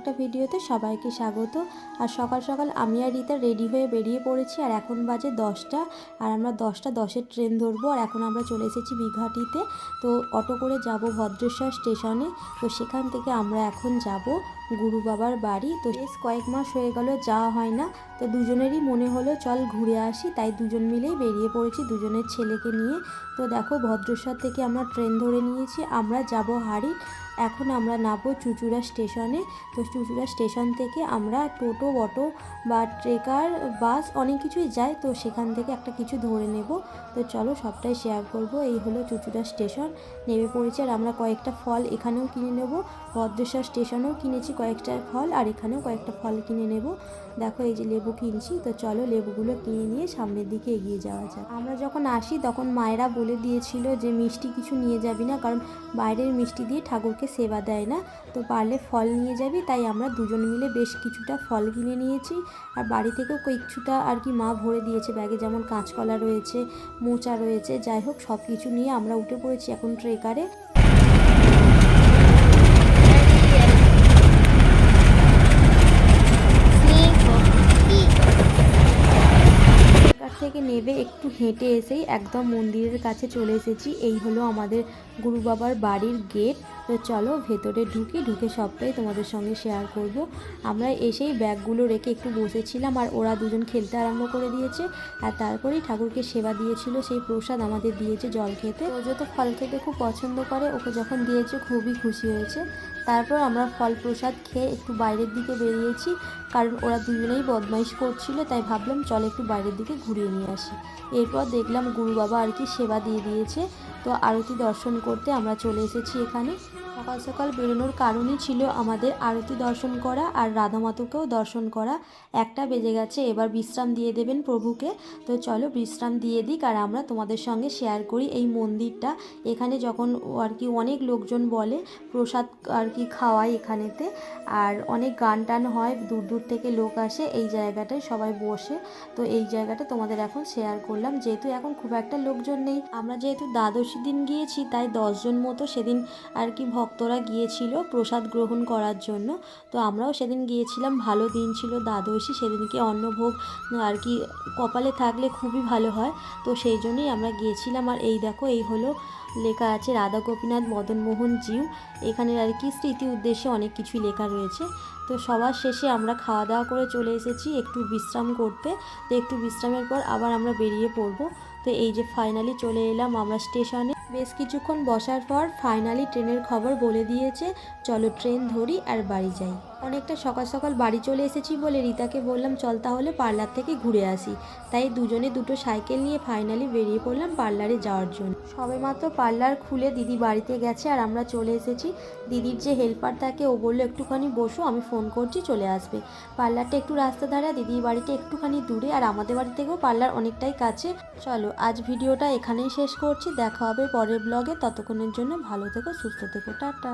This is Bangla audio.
একটা ভিডিওতে সবাইকে স্বাগত। আর সকাল সকাল আমি আর রীতা রেডি হয়ে বেরিয়ে পড়েছি, আর এখন বাজে দশটা, আর আমরা দশটা দশের ট্রেন ধরবো, আর এখন আমরা চলে এসেছি বিঘাটিতে। তো অটো করে যাব ভদ্রেশ্বর স্টেশনে, তো সেখান থেকে আমরা এখন যাব গুরু বাবার বাড়ি। তো বেশ কয়েক মাস হয়ে গেল, যাওয়া হয় না। তো দুজনেরই মনে হলো, চল ঘুরে আসি। তাই দুজন মিলেই বেরিয়ে পড়েছি দুজনের ছেলেকে নিয়ে। তো দেখো ভদ্রেশ্বর থেকে আমরা ট্রেন ধরে নিয়েছি। আমরা যাব হাড়ি এখন আমরা নামবো চুচুড়া স্টেশনে। তো চুচুড়া স্টেশন থেকে আমরা টোটো, অটো বা ট্রেকার, বাস অনেক কিছুই যায় তো সেখান থেকে একটা কিছু ধরে নেব। তো চলো, সবটাই শেয়ার করব। এই হলো চুচুড়া স্টেশন। নেমে পড়েছি আর আমরা কয়েকটা ফল এখানেও কিনে নেব। ভদ্রেশ্বর স্টেশনেও কিনেছি কয়েকটা ফল আর এখানেও কয়েকটা ফল কিনে নেব। দেখো এই যে লেবু কিনছি, তো চলো লেবুগুলো কিনে নিয়ে সামনের দিকে এগিয়ে যাওয়া যাক। আমরা যখন আসি তখন মায়েরা বলে দিয়েছিল যে মিষ্টি কিছু নিয়ে যাবি না, কারণ বাইরের মিষ্টি দিয়ে ঠাকুরকে সেবা দেয় না। তো পারলে ফল নিয়ে যাবি, তাই আমরা দুজন মিলে বেশ কিছুটা ফল কিনে নিয়েছি। আর বাড়ি থেকেও কিছুটা আর কি মা ভরে দিয়েছে ব্যাগে, যেমন কাঁচকলা রয়েছে, মোচা রয়েছে, যাই হোক সব কিছু নিয়ে আমরা উঠে পড়েছি এখন ট্রেকারে ট্রেকার থেকে নেবে, একটু হেঁটে এসেই একদম মন্দিরের কাছে চলে এসেছি। এই হলো আমাদের গুরু বাবার বাড়ির গেট তো চলো ভেতরে ঢুকি, ঢুকে সবটাই তোমাদের সঙ্গে শেয়ার করব। আমরা এসেই ব্যাগগুলো রেখে একটু বসেছিলাম আর ওরা দুজন খেলতে আরম্ভ করে দিয়েছে। আর তারপরেই ঠাকুরকে সেবা দিয়েছিল, সেই প্রসাদ আমাদের দিয়েছে জল খেতে। ও যত ফল খেতে খুব পছন্দ করে, ওকে যখন দিয়েছে খুবই খুশি হয়েছে। তারপর আমরা ফল প্রসাদ খেয়ে একটু বাইরের দিকে বেরিয়েছি, কারণ ওরা দুজনেই বদমাইশ করছিল, তাই ভাবলাম চল একটু বাইরের দিকে ঘুরিয়ে নিয়ে আসি। এরপর দেখলাম গুরু বাবা আর কি সেবা দিয়ে দিয়েছে। তো আরতি দর্শন করতে আমরা চলে এসেছি এখানে। সকাল সকাল বেরোনোর কারণই ছিল আমাদের আরতি দর্শন করা আর রাধা মাতুকেও দর্শন করা। একটা বেজে গেছে, এবার বিশ্রাম দিয়ে দেবেন প্রভুকে। তো চলো বিশ্রাম দিয়ে দিক আর আমরা তোমাদের সঙ্গে শেয়ার করি এই মন্দিরটা। এখানে যখন আর কি অনেক লোকজন বলে, প্রসাদ আর কি খাওয়ায় এখানেতে। আর অনেক গান টান হয়, দূর দূর থেকে লোক আসে, এই জায়গাটায় সবাই বসে। তো এই জায়গাটা তোমাদের এখন শেয়ার করলাম। যেহেতু এখন খুব একটা লোকজন নেই, আমরা যেহেতু দ্বাদশী দিন গিয়েছি, তাই দশজন মতো সেদিন আর কি ভক্তরা গিয়েছিল প্রসাদ গ্রহণ করার জন্য, তো আমরাও সেদিন গিয়েছিলাম, ভালো দিন ছিল দ্বাদশী, সেদিনকে অন্নভোগ আর কি কপালে থাকলে খুবই ভালো হয়, তো সেই জন্যই আমরা গিয়েছিলাম। আর এই দেখো, এই হলো লেখা আছে, রাধা গোপীনাথ মদনমোহন জিউ, এখানের আর কি স্মৃতি উদ্দেশ্যে অনেক কিছুই লেখা রয়েছে, তো সবার শেষে আমরা খাওয়া দাওয়া করে চলে এসেছি একটু বিশ্রাম করতে, তো একটু বিশ্রামের পর আবার আমরা বেরিয়ে পড়ব, তো এই যে ফাইনালি চলে এলাম আমরা স্টেশনে বেশ কিছুক্ষণ বসার পর ফাইনালি ট্রেনের খবর বলে দিয়েছে, চলো ট্রেন ধরি আর বাড়ি যাই। অনেকটা সকাল সকাল বাড়ি চলে এসেছি বলে রিতাকে বললাম, চল তাহলে পার্লার থেকে ঘুরে আসি। তাই দুজনে দুটো সাইকেল নিয়ে ফাইনালি বেরিয়ে পড়লাম পার্লারে যাওয়ার জন্য। সবেমাত্র পার্লার খুলে দিদি বাড়িতে গেছে আর আমরা চলে এসেছি। দিদির যে হেল্পার থাকে, ও বলল, একটুখানি বসো, আমি ফোন করছি, চলে আসবে। পার্লারটা একটু রাস্তা ধারে দিদির বাড়িটা একটুখানি দূরে আর আমাদের বাড়ি থেকেও পার্লার অনেকটাই কাছে। চলো, আজ ভিডিওটা এখানেই শেষ করছি। দেখা হবে পরের ব্লগে ততক্ষণের জন্য ভালো থেকো, সুস্থ থেকো। টাটা।